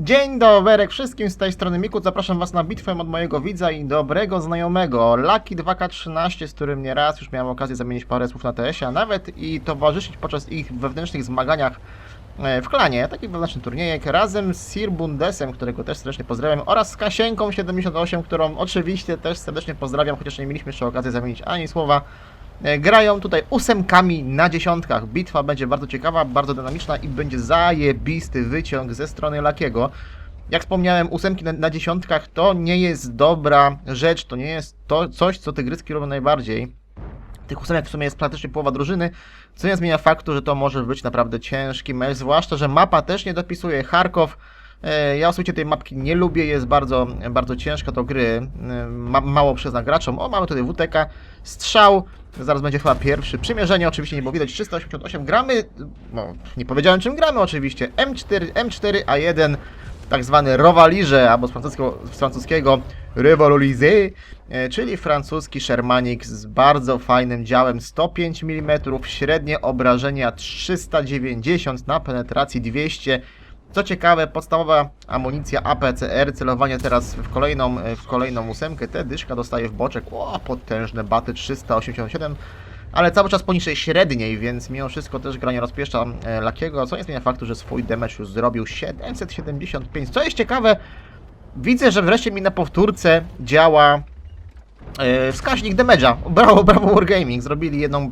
Dzień dobry wszystkim z tej strony Miku. Zapraszam Was na bitwę od mojego widza i dobrego znajomego Lucky 2K13, z którym nieraz już miałem okazję zamienić parę słów na TS-ie, a nawet i towarzyszyć podczas ich wewnętrznych zmaganiach e, w klanie, taki wewnętrzny turniejek, razem z Sir Bundesem, którego też serdecznie pozdrawiam, oraz z Kasienką 78, którą oczywiście też serdecznie pozdrawiam, chociaż nie mieliśmy jeszcze okazji zamienić ani słowa. E, Grają tutaj ósemkami na dziesiątkach. Bitwa będzie bardzo ciekawa, bardzo dynamiczna i będzie zajebisty wyciąg ze strony Lakiego. Jak wspomniałem, ósemki na, na dziesiątkach to nie jest dobra rzecz, to nie jest to coś, co tygryski robią najbardziej. Tych ósemek w sumie jest praktycznie połowa drużyny, co nie zmienia faktu, że to może być naprawdę ciężki mecz, zwłaszcza, że mapa też nie dopisuje Charkow. E, Ja osobiście tej mapki nie lubię, jest bardzo, bardzo ciężka do gry, e, ma, mało przyzna graczom. O, mamy tutaj WTK, strzał, zaraz będzie chyba pierwszy. Przymierzenie oczywiście nie było widać, 388 gramy, no nie powiedziałem czym gramy oczywiście, M4, M4A1, tak zwany Rovalirze, albo z francuskiego, z francuskiego Revolise, e, czyli francuski Shermanik z bardzo fajnym działem 105 mm, średnie obrażenia 390 na penetracji 200 co ciekawe, podstawowa amunicja APCR, celowanie teraz w kolejną, w kolejną ósemkę, te dyszka dostaje w boczek, o, potężne baty 387, ale cały czas poniżej średniej, więc mimo wszystko też granie rozpieszcza e, Lakiego, co nie zmienia faktu, że swój damage już zrobił 775. Co jest ciekawe, widzę, że wreszcie mi na powtórce działa e, wskaźnik damage'a. Brawo, brawo Wargaming, zrobili jedną, e,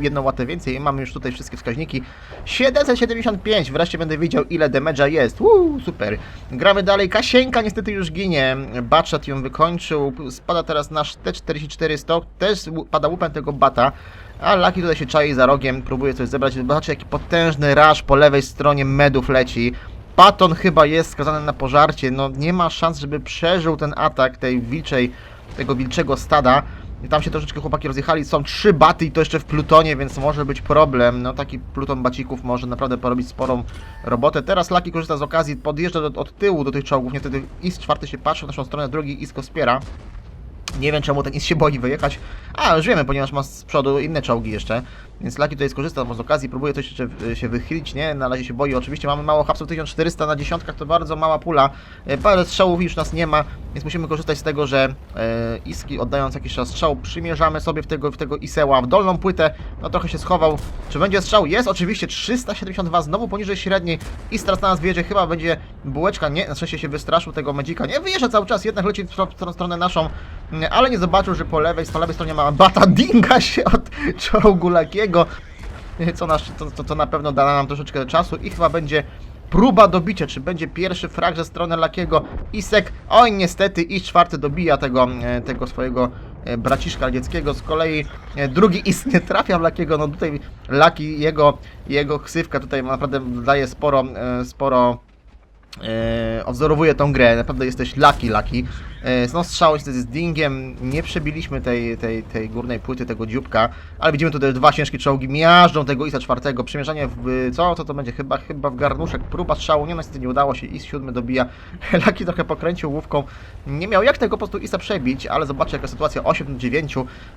jedną łatę więcej i mamy już tutaj wszystkie wskaźniki. 775, wreszcie będę wiedział ile damage'a jest. Uuu, super. Gramy dalej, Kasieńka niestety już ginie, Batchat ją wykończył, spada teraz nasz T44 stok, też pada łupem tego bata. A Lucky tutaj się czai za rogiem, próbuje coś zebrać. Zobaczcie jaki potężny rush po lewej stronie medów leci. Paton chyba jest skazany na pożarcie, no nie ma szans, żeby przeżył ten atak tej wilczej, tego wilczego stada. Tam się troszeczkę chłopaki rozjechali, są trzy baty i to jeszcze w plutonie, więc może być problem. No taki pluton bacików może naprawdę porobić sporą robotę. Teraz Lucky korzysta z okazji, podjeżdża do, od tyłu do tych czołgów, niestety IS czwarty się patrzy w naszą stronę, drugi IS go wspiera. Nie wiem czemu ten IS się boi wyjechać. A, już wiemy, ponieważ ma z przodu inne czołgi jeszcze. Więc Lucky tutaj skorzysta z okazji, próbuje coś jeszcze y, się wychylić, nie? Na razie się boi. Oczywiście mamy mało hapsów, 1400 na dziesiątkach to bardzo mała pula. E, Parę strzałów już nas nie ma, więc musimy korzystać z tego, że e, Iski oddając jakiś czas strzał, przymierzamy sobie w tego, w tego Iseła, w dolną płytę. No trochę się schował. Czy będzie strzał? Jest oczywiście 372, znowu poniżej średniej. I teraz na nas wjedzie, chyba będzie bułeczka. Nie, na szczęście się wystraszył tego Medzika. Nie, wyjeżdża cały czas, jednak leci w stro- w stronę naszą, ale nie zobaczył, że po lewej, po lewej stronie ma bata dinga się od czołgu Lakiego, co, na, to, to, to na pewno da nam troszeczkę czasu i chyba będzie próba dobicia, czy będzie pierwszy frag ze strony Lakiego. Isek, oj niestety, i czwarty dobija tego, e, tego swojego e, braciszka radzieckiego, z kolei e, drugi Is nie trafia w Lakiego, no tutaj Laki, jego, jego ksywka tutaj naprawdę daje sporo, sporo e, odwzorowuje tą grę, naprawdę jesteś lucky, lucky. E, no strzał niestety z dingiem, nie przebiliśmy tej, tej, tej górnej płyty, tego dzióbka, ale widzimy tutaj dwa ciężkie czołgi, miażdżą tego ISA czwartego, przymierzanie w, co? To to będzie, chyba, chyba w garnuszek, próba strzału, nie niestety nie udało się, IS siódmy dobija, Lucky trochę pokręcił główką, nie miał jak tego po prostu ISA przebić, ale zobaczcie jaka sytuacja, 8 do 9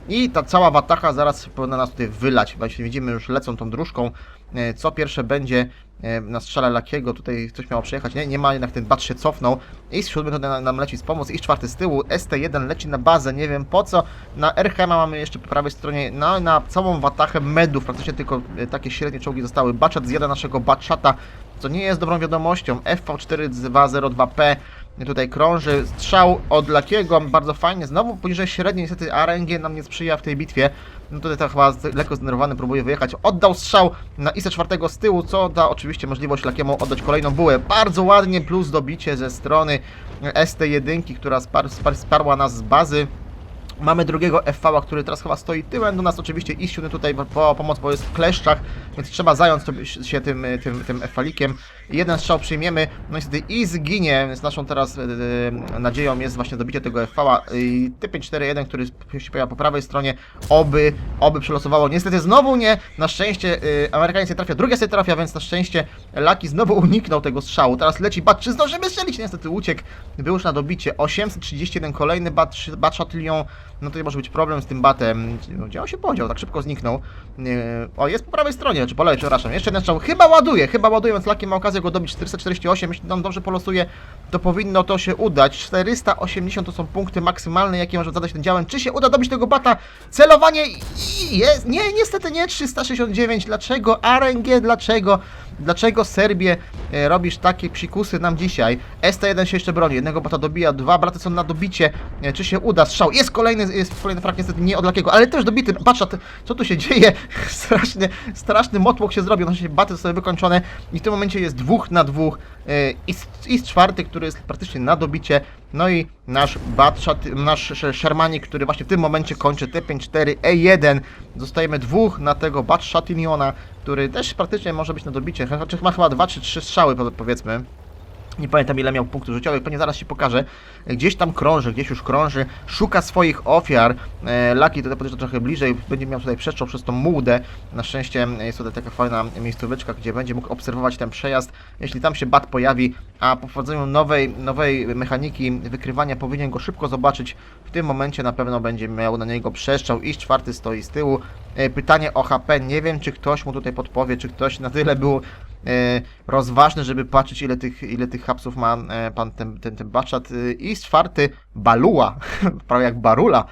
i ta cała watacha zaraz powinna nas tutaj wylać, właśnie widzimy już lecą tą dróżką, E, co pierwsze będzie na strzale Lakiego, tutaj coś miało przejechać, nie, nie ma, jednak ten bat się cofnął. I z siódmy tutaj na- nam leci z pomoc, i czwarty z tyłu, ST1 leci na bazę, nie wiem po co. Na RHM mamy jeszcze po prawej stronie, no na całą watachę medów, praktycznie tylko e, takie średnie czołgi zostały. Baczat zjada naszego Baczata, co nie jest dobrą wiadomością. FV4202P tutaj krąży, strzał od Lakiego, bardzo fajnie, znowu poniżej średniej, niestety RNG nam nie sprzyja w tej bitwie. No tutaj to chyba z- lekko zdenerwowany próbuje wyjechać. Oddał strzał na ISę czwartego z tyłu, co da oczywiście możliwość Lakiemu oddać kolejną bułę. Bardzo ładnie, plus dobicie ze strony ST1, która spar, spar, sparła nas z bazy. Mamy drugiego FV, który teraz chyba stoi tyłem do nas, oczywiście i siódmy tutaj po pomoc, bo jest w kleszczach, więc trzeba zająć się tym, tym, tym FV-likiem. Jeden strzał przyjmiemy, no niestety i zginie, więc naszą teraz e, nadzieją jest właśnie dobicie tego FV-a. I T541, który się pojawia po prawej stronie, oby, oby przelosowało. Niestety znowu nie, na szczęście e, Amerykaniec nie trafia, drugie sobie trafia, więc na szczęście Lucky znowu uniknął tego strzału. Teraz leci bat, czy zdążymy strzelić? Niestety uciekł, był już na dobicie. 831, kolejny bat, bat Chatillon, no to może być problem z tym batem. No, Gdzie on się podział? Tak szybko zniknął. O, jest po prawej stronie, czy po lewej, przepraszam. Jeszcze jeden strzał. Chyba ładuje, chyba ładuje, więc Lucky ma okazję go dobić 448, jeśli nam dobrze polosuje, to powinno to się udać. 480 to są punkty maksymalne, jakie może zadać ten działem. Czy się uda dobić tego bata? Celowanie jest, nie, niestety nie 369. Dlaczego RNG, dlaczego? Dlaczego Serbię e, robisz takie psikusy nam dzisiaj? ST1 się jeszcze broni, jednego bata dobija, dwa braty są na dobicie. E, czy się uda? Strzał. Jest kolejny, jest kolejny frak, niestety nie od Lakiego, ale też dobity. Patrz, co tu się dzieje? Straszny, straszny motłok się zrobił. Się baty zostały wykończone i w tym momencie jest dwóch na dwóch. E, I, I czwarty, który jest praktycznie na dobicie. No i nasz Batshot, nasz Sh- Shermanik, który właśnie w tym momencie kończy T54 E1. Zostajemy dwóch na tego Batshotiniona, który też praktycznie może być na dobicie. Znaczy ma chyba dwa czy trzy strzały po- powiedzmy. Nie pamiętam ile miał punktów życiowych, pewnie zaraz się pokażę. Gdzieś tam krąży, gdzieś już krąży, szuka swoich ofiar. E, Lucky tutaj podjeżdża trochę bliżej, będzie miał tutaj przestrzał przez tą mułdę. Na szczęście jest tutaj taka fajna miejscóweczka, gdzie będzie mógł obserwować ten przejazd. Jeśli tam się bat pojawi, a po wprowadzeniu nowej, nowej mechaniki wykrywania powinien go szybko zobaczyć. W tym momencie na pewno będzie miał na niego przestrzał i czwarty stoi z tyłu. E, Pytanie o HP, nie wiem czy ktoś mu tutaj podpowie, czy ktoś na tyle był rozważny, żeby patrzeć ile tych, ile tych hapsów ma e, pan ten, ten, ten baczat. E, I czwarty Balua, prawie jak Barula.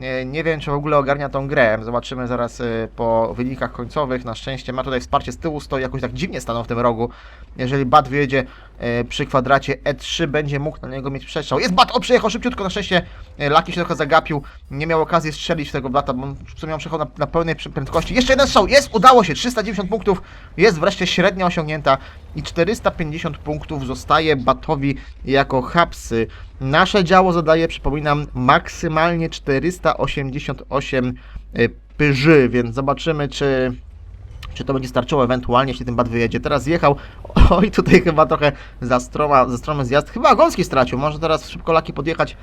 E, Nie wiem, czy w ogóle ogarnia tą grę. Zobaczymy zaraz e, po wynikach końcowych. Na szczęście ma tutaj wsparcie z tyłu, stoi jakoś tak dziwnie stanął w tym rogu. Jeżeli bat wyjedzie e, przy kwadracie E3, będzie mógł na niego mieć przestrzał. Jest bat! O, przejechał szybciutko. Na szczęście e, Laki się trochę zagapił. Nie miał okazji strzelić tego bata, bo on w sumie na, na pełnej prędkości. Jeszcze jeden strzał! Jest! Udało się! 390 punktów. Jest wreszcie średnia osiągnięta. I 450 punktów zostaje batowi jako hapsy. Nasze działo zadaje, przypominam, maksymalnie 488 y, pyży, więc zobaczymy, czy, czy to będzie starczyło ewentualnie, jeśli ten bat wyjedzie. Teraz jechał, oj, tutaj chyba trochę za, stroma, za stromy zjazd. Chyba gąski stracił, może teraz szybko Laki podjechać.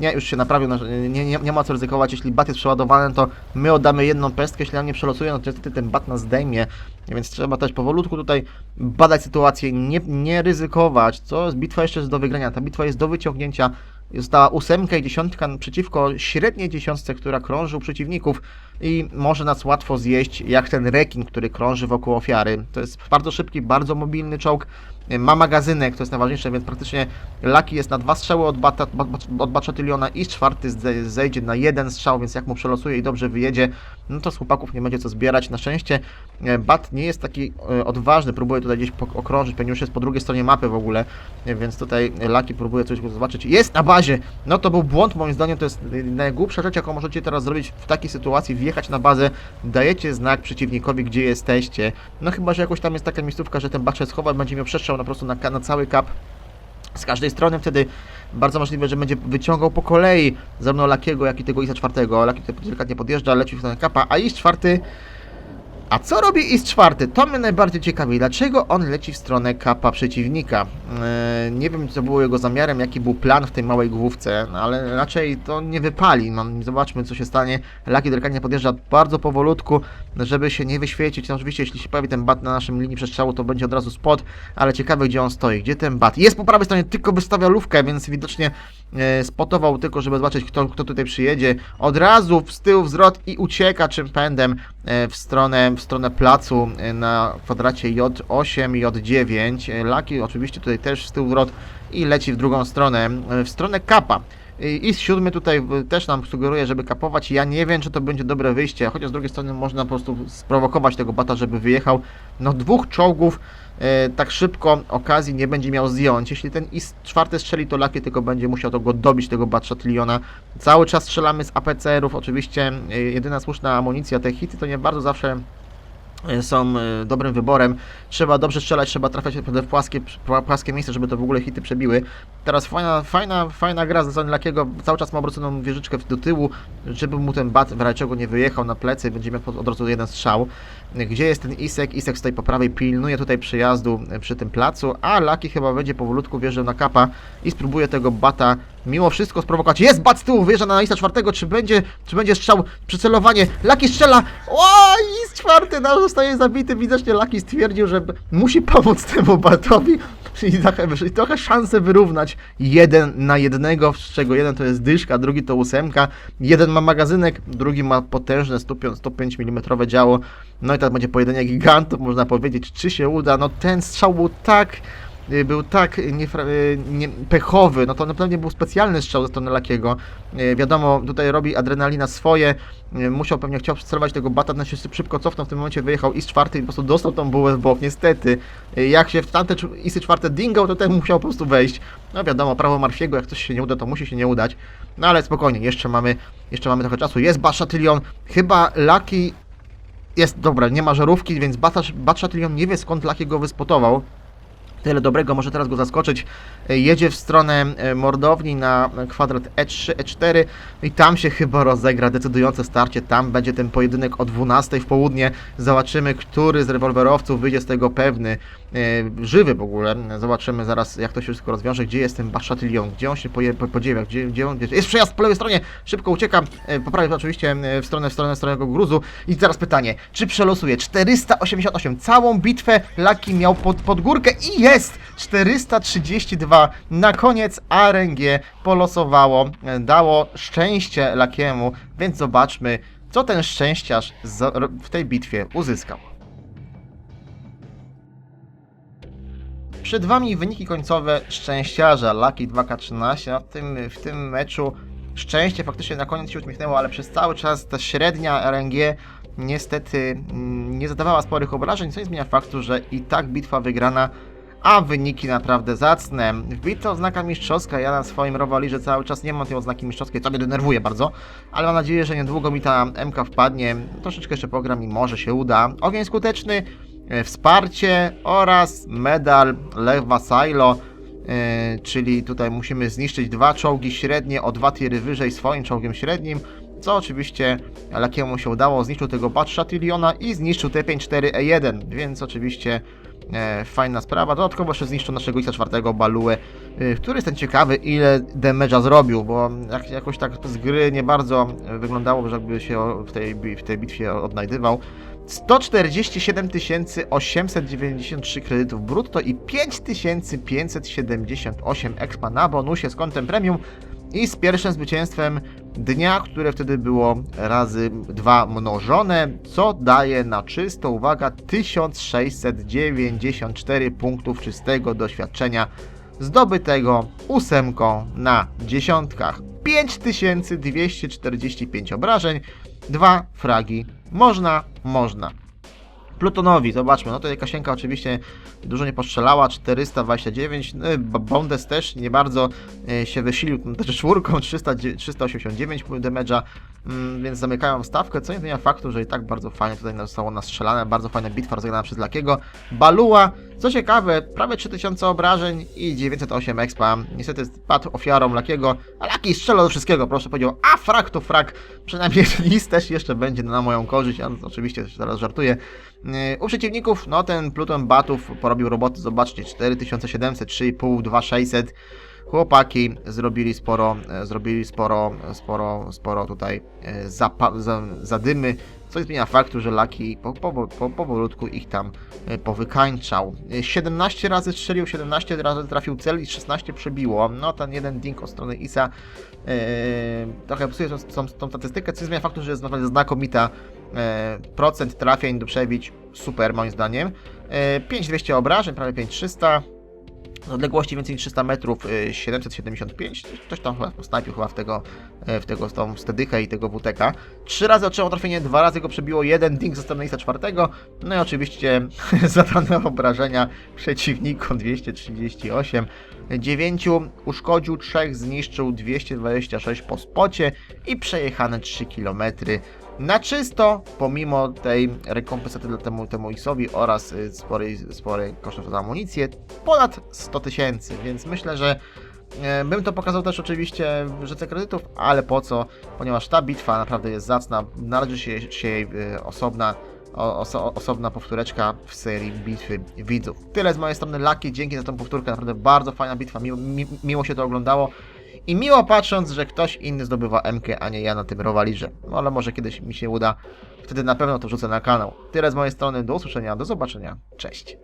Nie, już się naprawił, no, nie, nie, nie ma co ryzykować, jeśli bat jest przeładowany, to my oddamy jedną pestkę, jeśli nam nie przelosuje, no to niestety ten bat nas zdejmie, więc trzeba też powolutku tutaj badać sytuację, nie, nie ryzykować, co jest bitwa jeszcze jest do wygrania, ta bitwa jest do wyciągnięcia, została ósemka i dziesiątka przeciwko średniej dziesiątce, która krąży u przeciwników i może nas łatwo zjeść, jak ten rekin, który krąży wokół ofiary. To jest bardzo szybki, bardzo mobilny czołg, ma magazynek, to jest najważniejsze, więc praktycznie Lucky jest na dwa strzały od, bata, ba- ba- od Baczatyliona i czwarty zejdzie na jeden strzał, więc jak mu przelosuje i dobrze wyjedzie, no to z chłopaków nie będzie co zbierać. Na szczęście e, Bat nie jest taki e, odważny, próbuje tutaj gdzieś okrążyć, pewnie już jest po drugiej stronie mapy w ogóle, więc tutaj Lucky próbuje coś zobaczyć. Jest na bazie! No to był błąd, moim zdaniem to jest najgłupsza rzecz, jaką możecie teraz zrobić w takiej sytuacji, wjechać na bazę, dajecie znak przeciwnikowi, gdzie jesteście, no chyba, że jakoś tam jest taka miejscówka, że ten Bat się schowa, będzie miał przestrzał na prostu na, na cały kap z każdej strony wtedy bardzo możliwe, że będzie wyciągał po kolei zarówno Lakiego, jak i tego Isa czwartego. Laki tutaj delikatnie podjeżdża, leci w stronę kapa, a Is czwarty... A co robi Is czwarty? To mnie najbardziej ciekawi. Dlaczego on leci w stronę kapa przeciwnika? Eee, nie wiem, co było jego zamiarem, jaki był plan w tej małej główce, no, ale raczej to nie wypali. No, zobaczmy, co się stanie. Laki delikatnie podjeżdża bardzo powolutku, żeby się nie wyświecić. No, oczywiście, jeśli się pojawi ten bat na naszym linii przestrzału, to będzie od razu spot, ale ciekawe, gdzie on stoi. Gdzie ten bat? Jest po prawej stronie, tylko wystawia lówkę, więc widocznie e, spotował tylko, żeby zobaczyć, kto, kto tutaj przyjedzie. Od razu w tył wzrot i ucieka czym pędem w stronę, w stronę placu e, na kwadracie J8 i J9. E, Laki oczywiście tutaj też z tyłu wzrot i leci w drugą stronę, e, w stronę kapa. I siódmy tutaj też nam sugeruje, żeby kapować. Ja nie wiem, czy to będzie dobre wyjście, chociaż z drugiej strony można po prostu sprowokować tego bata, żeby wyjechał. No dwóch czołgów e, tak szybko okazji nie będzie miał zdjąć. Jeśli ten IS czwarty strzeli, to Laki tylko będzie musiał to go dobić, tego Batshotliona. Cały czas strzelamy z APCR-ów, oczywiście e, jedyna słuszna amunicja, te hity to nie bardzo zawsze są e, dobrym wyborem. Trzeba dobrze strzelać, trzeba trafiać w płaskie, pła- płaskie miejsce, żeby to w ogóle hity przebiły. Teraz fajna, fajna, fajna gra strony Lakiego, cały czas ma obróconą wieżyczkę do tyłu, żeby mu ten bat w razie czego nie wyjechał na plecy, będzie miał od razu jeden strzał. Gdzie jest ten Isek? Isek stoi po prawej, pilnuje tutaj przyjazdu e, przy tym placu, a Laki chyba będzie powolutku wjeżdżał na kapa i spróbuje tego bata mimo wszystko sprowokować. Jest bat z tyłu, wyjeżdża na Isa czwartego, czy będzie, czy będzie strzał, przycelowanie, Laki strzela, o, Is czwarty, no zostaje zabity. Widocznie Laki stwierdził, że musi pomóc temu Batowi i trochę, i trochę szansę wyrównać jeden na jednego, z czego jeden to jest dyszka, drugi to ósemka. Jeden ma magazynek, drugi ma potężne 105 105 mm działo. No i tak będzie pojedynek gigantów, można powiedzieć, czy się uda. No ten strzał był tak był tak y, nie, pechowy, no to na pewno był specjalny strzał ze strony Lakiego. Y, Wiadomo, tutaj robi adrenalina swoje, y, musiał pewnie, chciał celować tego bata, no się szybko cofnął, w tym momencie wyjechał i czwarty i po prostu dostał tą bułę w bok, niestety. Y, Jak się w tamte isy czwarte dingał, to ten musiał po prostu wejść. No wiadomo, prawo Marfiego, jak coś się nie uda, to musi się nie udać. No ale spokojnie, jeszcze mamy, jeszcze mamy trochę czasu. Jest Bashatylion, chyba Laki jest, dobra, nie ma żarówki, więc Batshatellion nie wie skąd Laki go wyspotował. Tyle dobrego, może teraz go zaskoczyć. E, Jedzie w stronę e, mordowni na kwadrat E E3, E4 i tam się chyba rozegra decydujące starcie. Tam będzie ten pojedynek o 12 w południe. Zobaczymy, który z rewolwerowców wyjdzie z tego pewny. E, Żywy w ogóle. Zobaczymy zaraz, jak to się wszystko rozwiąże. Gdzie jest ten Bashatylion? Gdzie on się poje, po, podziewia? Gdzie, gdzie on. Jest przejazd po lewej stronie! Szybko uciekam. E, Po prawej oczywiście w stronę, w stronę, w stronę tego gruzu. I teraz pytanie, czy przelosuje 488? Całą bitwę Laki miał pod, pod górkę i jest! 432. Na koniec RNG polosowało, e, dało szczęście Lakiemu, więc zobaczmy, co ten szczęściarz w tej bitwie uzyskał. Przed Wami wyniki końcowe szczęściarza Lucky 2K13. No, w, tym, w tym meczu szczęście faktycznie na koniec się uśmiechnęło, ale przez cały czas ta średnia RNG niestety mm, nie zadawała sporych obrażeń, co nie zmienia faktu, że i tak bitwa wygrana, a wyniki naprawdę zacne. Wbita oznaka mistrzowska, ja na swoim rowalirze cały czas nie mam tej oznaki mistrzowskiej, co mnie denerwuje bardzo, ale mam nadzieję, że niedługo mi ta MK wpadnie, troszeczkę jeszcze pogram i może się uda. Ogień skuteczny, wsparcie oraz medal Lewa Silo, e, czyli tutaj musimy zniszczyć dwa czołgi średnie o dwa tiry wyżej swoim czołgiem średnim, co oczywiście Lakiemu się udało, zniszczył tego Batshatelliona i zniszczył T54E1, więc oczywiście e, fajna sprawa. Dodatkowo jeszcze zniszczył naszego Isa czwartego Baluę, który jestem ciekawy ile damage'a zrobił, bo jak, jakoś tak z gry nie bardzo e, wyglądało, żeby się w tej, w tej bitwie odnajdywał. 147 893 kredytów brutto i 5578 expa na bonusie z kontem premium i z pierwszym zwycięstwem dnia, które wtedy było razy 2 mnożone, co daje na czysto, uwaga, 1694 punktów czystego doświadczenia zdobytego ósemką na dziesiątkach. 5245 obrażeń, dwa fragi. Można, można. Plutonowi, zobaczmy, no tutaj Kasienka oczywiście dużo nie postrzelała, 429, no, Bondes też nie bardzo e, się wysilił też czwórką, 300, 389 damage'a, mm, więc zamykają stawkę, co nie zmienia faktu, że i tak bardzo fajnie tutaj zostało nastrzelane, bardzo fajna bitwa rozegrana przez Lakiego. Balua, co ciekawe, prawie 3000 obrażeń i 908 expa, niestety padł ofiarą Lakiego, a Laki strzelał do wszystkiego, proszę powiedział, a frak to frak, przynajmniej list też jeszcze będzie na moją korzyść, ja oczywiście teraz żartuję. U przeciwników, no ten Pluton Batów porobił roboty, zobaczcie, 4700, 3,5, 2600. Chłopaki zrobili sporo, e, zrobili sporo, sporo, sporo tutaj e, zadymy, co nie zmienia faktu, że Laki po, po, po, powolutku ich tam e, powykańczał. E, 17 razy strzelił, 17 razy trafił cel i 16 przebiło. No ten jeden ding od strony Isa e, trochę psuje tą, tą, tą statystykę, co nie zmienia faktu, że jest naprawdę znakomita e, procent trafień do przebić, super moim zdaniem. E, 5200 obrażeń, prawie 5300. Odległości więcej niż 300 metrów e, 775, ktoś tam chyba snajpił chyba w tego, e, w tego, tą stedychę i tego WTK. Trzy razy otrzymało trafienie, dwa razy go przebiło, jeden ding ze strony czwartego, no i oczywiście zadane obrażenia przeciwnikom 238. Dziewięciu uszkodził, trzech zniszczył, 226 po spocie i przejechane 3 km na czysto, pomimo tej rekompensaty dla temu, temu Xowi oraz y, sporej, sporej kosztów za amunicję, ponad 100 tysięcy, więc myślę, że e, bym to pokazał też oczywiście w rzece kredytów, ale po co, ponieważ ta bitwa naprawdę jest zacna, należy się, się jej y, osobna oso, osobna powtóreczka w serii bitwy widzów. Tyle z mojej strony Lucky, dzięki za tą powtórkę, naprawdę bardzo fajna bitwa, miło, mi, miło się to oglądało i miło patrząc, że ktoś inny zdobywa MK, a nie ja na tym rowalirze. No ale może kiedyś mi się uda, wtedy na pewno to wrzucę na kanał. Tyle z mojej strony, do usłyszenia, do zobaczenia, cześć.